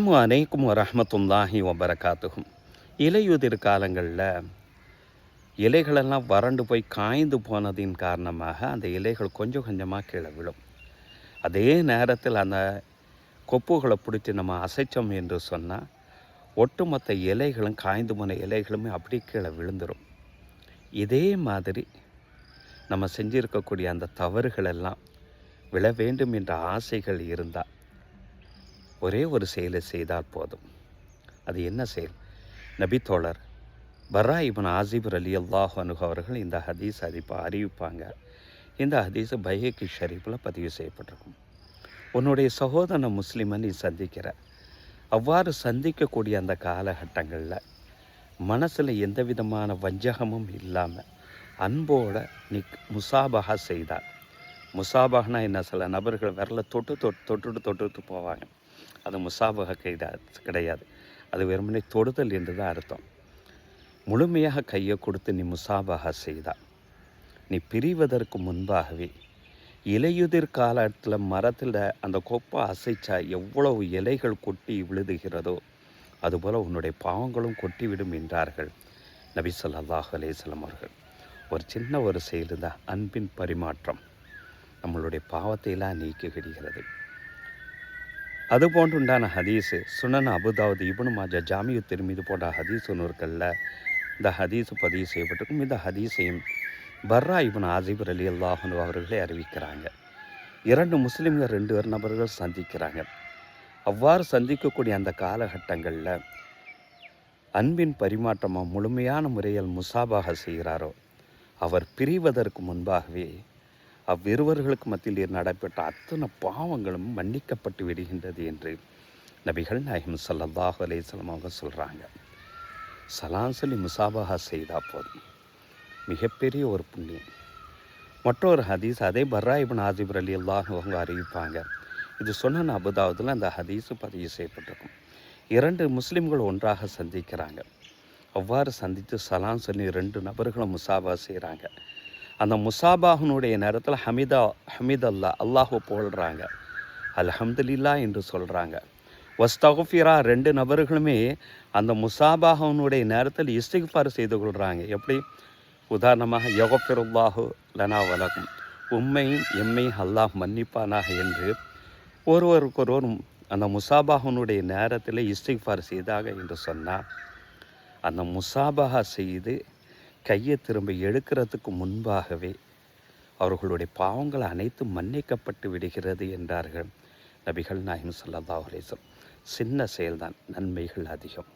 அனைக்கும் அலைக்கும் வரஹ்மத்துல்லாஹி இலையுதிர் காலங்களில் இலைகளெல்லாம் வறண்டு போய் காய்ந்து போனதின் காரணமாக அந்த இலைகள் கொஞ்சம் கொஞ்சமாக கீழே விழும். அதே நேரத்தில் அந்த கொப்புகளை பிடிச்சி நம்ம அசைச்சோம் என்று சொன்னால் ஒட்டுமொத்த இலைகளும் காய்ந்து போன இலைகளுமே அப்படி கீழே விழுந்துடும் இதே மாதிரி நம்ம செஞ்சிருக்கக்கூடிய அந்த தவறுகள் எல்லாம் விழ வேண்டும் என்ற ஆசைகள் இருந்தால் ஒரே ஒரு செயலை செய்தால் போதும். அது என்ன செயல்? நபித்தோழர் பர்ரா இவன் ஆசிபர் அலி அல்லாஹ் அனுகு அவர்கள் இந்த ஹதீஸ் அறிப்பா அறிவிப்பாங்க. இந்த ஹதீஸ் பைஹக்கி ஷரீஃபில் பதிவு செய்யப்பட்டிருக்கும். உன்னுடைய சகோதரனை முஸ்லீமை நீ சந்திக்கிற. அவ்வாறு சந்திக்கக்கூடிய அந்த காலகட்டங்களில் மனசில் எந்த விதமான வஞ்சகமும் இல்லாமல் அன்போட நீ முசாபகா செய்தால். முசாபகனா என்ன? சில நபர்கள் விரலை தொட்டு தொட்டு தொட்டுட்டு தொட்டுட்டு போவாங்க. அது முசாபக கிடையாது கிடையாது. அது வெறுமனே தொடுதல் என்று தான் அர்த்தம். முழுமையாக கையை கொடுத்து நீ முசாபகா செய்தா. நீ பிரிவதற்கு முன்பாகவே இலையுதிர் காலத்தில் மரத்தில் அந்த கொப்பை அசைச்சா எவ்வளவு இலைகள் கொட்டி விழுதுகிறதோ அதுபோல் உன்னுடைய பாவங்களும் கொட்டிவிடும் என்றார்கள் நபி ஸல்லல்லாஹு அலைஹி அவர்கள். ஒரு சின்ன ஒரு செயல் தான் அன்பின் பரிமாற்றம் நம்மளுடைய பாவத்தையெல்லாம் எல்லாம் நீக்கி அது போன்றுண்டான ஹதீஸு. சுனன் அபுதாவது இபுனு மாஜா ஜாமியு திருமீது போன்ற ஹதீஸ் நூற்களில் இந்த ஹதீஸு பதிவு செய்யப்பட்டிருக்கும். இந்த ஹதீஸையும் பர்ரா இபுன் ஆசிபர் அலி அல்லாஹன் அவர்களே அறிவிக்கிறாங்க. இரண்டு முஸ்லீம்கள் ரெண்டு பேர் நபர்கள் சந்திக்கிறாங்க. அவ்வாறு சந்திக்கக்கூடிய அந்த காலகட்டங்களில் அன்பின் பரிமாற்றமாக முழுமையான முறையில் முசாபாக செய்கிறாரோ அவர் பிரிவதற்கு முன்பாகவே அவ்விருவர்களுக்கு மத்தியில் நடைபெற்ற அத்தனை பாவங்களும் மன்னிக்கப்பட்டு விடுகின்றது என்று நபிகள் நாயகம் ஸல்லல்லாஹு அலேசலமாக சொல்கிறாங்க சலான் சொல்லி முசாபாகா செய்தால் போதும். மிகப்பெரிய ஒரு புண்ணியம். மற்றொரு ஹதீஸ் அதே பர்ரா இப்னு ஆசிபர் அலி அல்லாஹ் அவங்க அறிவிப்பாங்க. இது சொன்ன அபுதாவதில் அந்த ஹதீஸு பதிவு செய்யப்பட்டிருக்கும். இரண்டு முஸ்லீம்கள் ஒன்றாக சந்திக்கிறாங்க. அவ்வாறு சந்தித்து சலான் சொல்லி ரெண்டு நபர்களும் முசாபா செய்கிறாங்க அந்த முசாபாகனுடைய நேரத்தில் ஹமிதா ஹமித் அல்லா அல்லாஹு புகழ்கிறாங்க அல்ஹம்துலில்லா என்று சொல்கிறாங்க வஸ்தகுஃபிரா ரெண்டு நபர்களுமே அந்த முசாபாகனுடைய நேரத்தில் இஸ்திக்ஃபார் செய்து கொள்கிறாங்க எப்படி? உதாரணமாக யகஃபிருல்லாஹு லனா வலகும். உண்மையும் எம்மையும் அல்லாஹ் மன்னிப்பானாக என்று ஒருவருக்கொருவர் அந்த முசாபாகனுடைய நேரத்தில் இஸ்திக்ஃபார் செய்தாக என்று சொன்னால் அந்த முசாபாகா செய்து கையை திரும்ப எடுக்கிறதுக்கு முன்பாகவே அவர்களுடைய பாவங்கள் அனைத்தும் மன்னிக்கப்பட்டு விடுகிறது என்றார்கள் நபிகள் நாயகம் ஸல்லல்லாஹு அலைஹி சின்ன செயல்தான் நன்மைகள் அதிகம்.